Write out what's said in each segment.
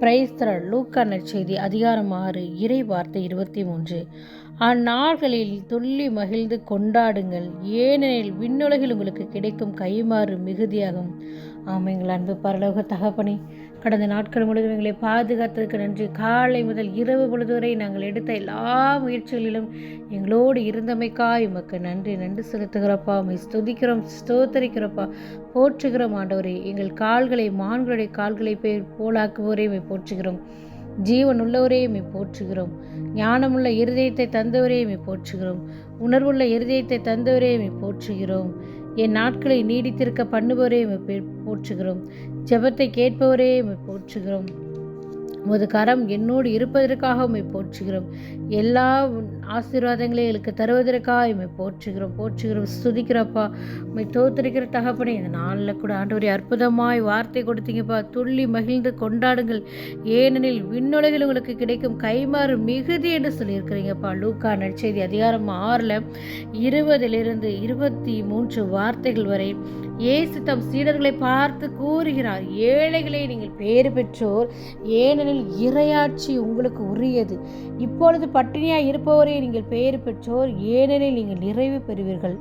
பிரைஸ்தர லூக்கா நற்செய்தி அதிகாரம் ஆறு இறை வார்த்தை இருபத்தி மூன்று. அந்நாள்களில் துள்ளி மகிழ்ந்து கொண்டாடுங்கள். ஏனெனில் விண்ணுலகில் உங்களுக்கு கிடைக்கும் கைமாறு மிகுதியாகும். ஆமைங்கள் அன்பு பரலோக தகப்பனை கடந்த நாட்கள் முழுவதும் எங்களை பாதுகாத்ததுக்கு நன்றி. காலை முதல் இரவு பொழுது வரை நாங்கள் எடுத்த எல்லா முயற்சிகளிலும் எங்களோடு இருந்தமைக்கா உமக்கு நன்றி நன்றி செலுத்துகிறப்பா. உமை ஸ்துதிக்கிறோம் ஸ்தோத்தரிக்கிறப்பா. போற்றுகிறோம் ஆண்டவரே. எங்கள் கால்களை மான்களுடைய கால்களை பேர் போலாக்குவோரே உம்மை போற்றுகிறோம். ஜீவன் உள்ளவரே போற்றுகிறோம். ஞானமுள்ள இருதயத்தை தந்தவரையும் போற்றுகிறோம். உணர்வுள்ள இருதயத்தை தந்தவரையும் போற்றுகிறோம். என் நாட்களை நீடித்திருக்க பண்ணுபவரே போற்றுகிறோம். ஜெபத்தை கேட்பவரே போற்றுகிறோம். உமது கரம் என்னோடு இருப்பதற்காக உம்மை போற்றுகிறோம். எல்லா ஆசீர்வாதங்களையும் எங்களுக்கு தருவதற்காக உண்மை போற்றுகிறோம். போற்றுகிறோம். ஸ்துதிக்கிறப்பா. உண்மை தோத்திருக்கிற தகப்பனே இந்த நாளில் கூட ஆண்டவரே அற்புதமாய் வார்த்தை கொடுத்தீங்கப்பா. துள்ளி மகிழ்ந்து கொண்டாடுங்கள். ஏனெனில் விண்ணுலகில் உங்களுக்கு கிடைக்கும் கைமாறு மிகுதி என்று சொல்லியிருக்கிறீங்கப்பா. லூக்கா நற்செய்தி அதிகாரம் ஆறில் இருபதிலிருந்து இருபத்தி மூன்று வார்த்தைகள் வரை இயேசு தம் சீடர்களை பார்த்து கூறுகிறார். ஏழைகளை நீங்கள் பேறு பெற்றோர். ஏனெனில் இறையாட்சி உங்களுக்கு உரியது. இப்பொழுது பட்டினியாக இருப்பவரே நீங்கள் பெயர் பெற்றோர் ஏனெனில் நீங்கள் நிறைவு பெறுவீர்கள்.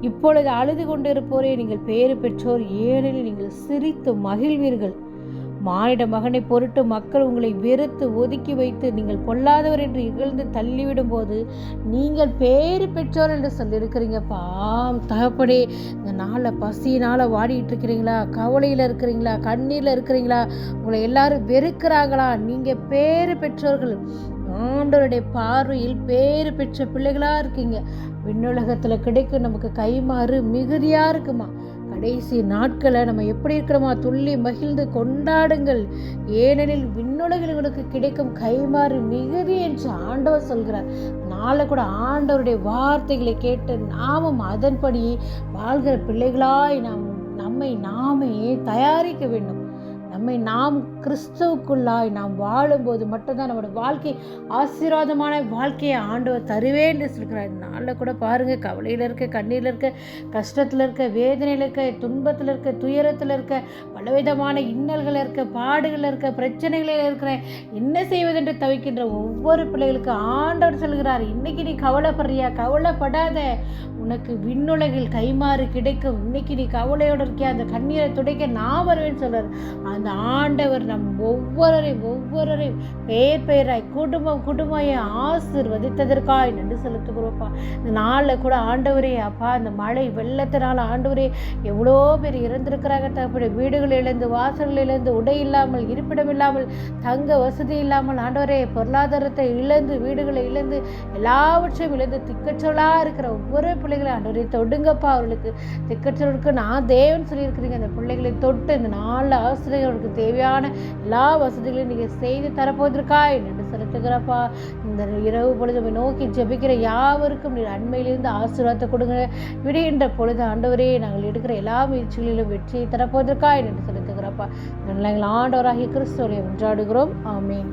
இப்பொழுது அழுது கொண்டிருப்போரே நீங்கள் பெயர் பெற்றோர் ஏனெனில் நீங்கள் சிரித்து மகிழ்வீர்கள். மானிட மகனை பொருட்டு மக்கள் உங்களை வெறுத்து ஒதுக்கி வைத்து நீங்கள் பொல்லாதவர் என்று இகழ்ந்து தள்ளிவிடும் போது நீங்கள் பேறு பெற்றோர் என்று சொல்லியிருக்கிறீங்க பாம் தகப்படே இந்த நாளில் பசினால் வாடிட்டு இருக்கிறீங்களா கவலையில் இருக்கிறீங்களா? கண்ணீரில் இருக்கிறீங்களா? உங்களை எல்லாரும் வெறுக்கிறாங்களா நீங்கள் பேறு பெற்றோர்கள். ஆண்டவருடைய பார்வையில் பேறு பெற்ற பிள்ளைகளாக இருக்கீங்க. விண்ணுலகத்தில் கிடைக்கும் நமக்கு கைமாறு மிகுதியாக இருக்குமா? கடைசி நாட்களை நம்ம எப்படி இருக்கிறோமா துள்ளி மகிழ்ந்து கொண்டாடுங்கள். ஏனெனில் விண்ணுலகில் உங்களுக்கு கிடைக்கும் கைமாறு மிகுதி என்று ஆண்டவர் சொல்கிறார். நாளை கூட ஆண்டவருடைய வார்த்தைகளை கேட்டு நாமும் அதன்படி வாழ்கிற பிள்ளைகளாய் நாம் நம்மை நாமே தயாரிக்க வேண்டும். நம்மை நாம் கிறிஸ்துவுக்குள்ளாய் நாம் வாழும்போது மட்டும்தான் நம்மளோட வாழ்க்கை ஆசீர்வாதமான வாழ்க்கையை ஆண்டவர் தருவேன் என்று சொல்கிறார். இந்த நாளில் கூட பாருங்கள் கவலையில் இருக்க கண்ணீரில் இருக்க கஷ்டத்தில் இருக்க வேதனையில் இருக்க துன்பத்தில் இருக்க துயரத்தில் இருக்க பலவிதமான இன்னல்கள் இருக்க பாடுகள் இருக்க பிரச்சனைகளில் இருக்கிற என்ன செய்வதென்று தவிக்கின்ற ஒவ்வொரு பிள்ளைகளுக்கு ஆண்டவர் சொல்கிறார் இன்னைக்கு நீ கவலைப்படுறியா? கவலைப்படாத. உனக்கு விண்ணுலகில் கைமாறு கிடைக்கும். இன்னைக்கு நீ கவலையோடு இருக்கியா? அந்த கண்ணீரை துடைக்க நான் வருவேன்னு சொல்கிறார் அந்த ஆண்டவர் நம் ஒவ்வொருவரையும் ஒவ்வொருவரையும் பெயர் பெயராய் குடும்பம் குடும்பம் ஆசிர்வதித்ததற்காய் நன்றி செலுத்துகிறோப்பா இந்த நாளில் கூட ஆண்டவரே அப்பா இந்த மழை வெள்ளத்தினால் ஆண்டவரே எவ்வளோ பேர் இறந்திருக்கிறாங்க தப்பிட வீடுகள் இழந்து வாசல்கள் இழந்து உடை இல்லாமல் இருப்பிடம் இல்லாமல் தங்க வசதி இல்லாமல் ஆண்டவரே பொருளாதாரத்தை இழந்து வீடுகளை இழந்து எல்லாவற்றையும் இழந்து திக்கச்சொலாக இருக்கிற ஒவ்வொரு பிள்ளைகளை ஆண்டவரே தொடுங்கப்பா அவர்களுக்கு. திக்கற்றவர்களுக்கு நான் தேவன் சொல்லியிருக்கிறீங்க. அந்த பிள்ளைகளை தொட்டு இந்த நாலு ஆசிரியர்களுக்கு தேவையான எல்லா வசதிகளையும் நீங்கள் செய்து தரப்போவதற்காய் என்று செலுத்துகிறப்பா. இந்த இரவு பொழுது நோக்கி ஜெபிக்கிற யாவருக்கும் நீர் அண்மையிலிருந்து ஆசீர்வாதத்தை கொடுங்க. விடுகின்ற பொழுது ஆண்டவரே நாங்கள் எடுக்கிற எல்லா முயற்சிகளிலும் வெற்றியை தரப்போவதற்காய் என்று செலுத்துகிறப்பா. எங்கள் ஆண்டவராகிய கிறிஸ்துவை ஒன்றாடுகிறோம் ஆமீன்.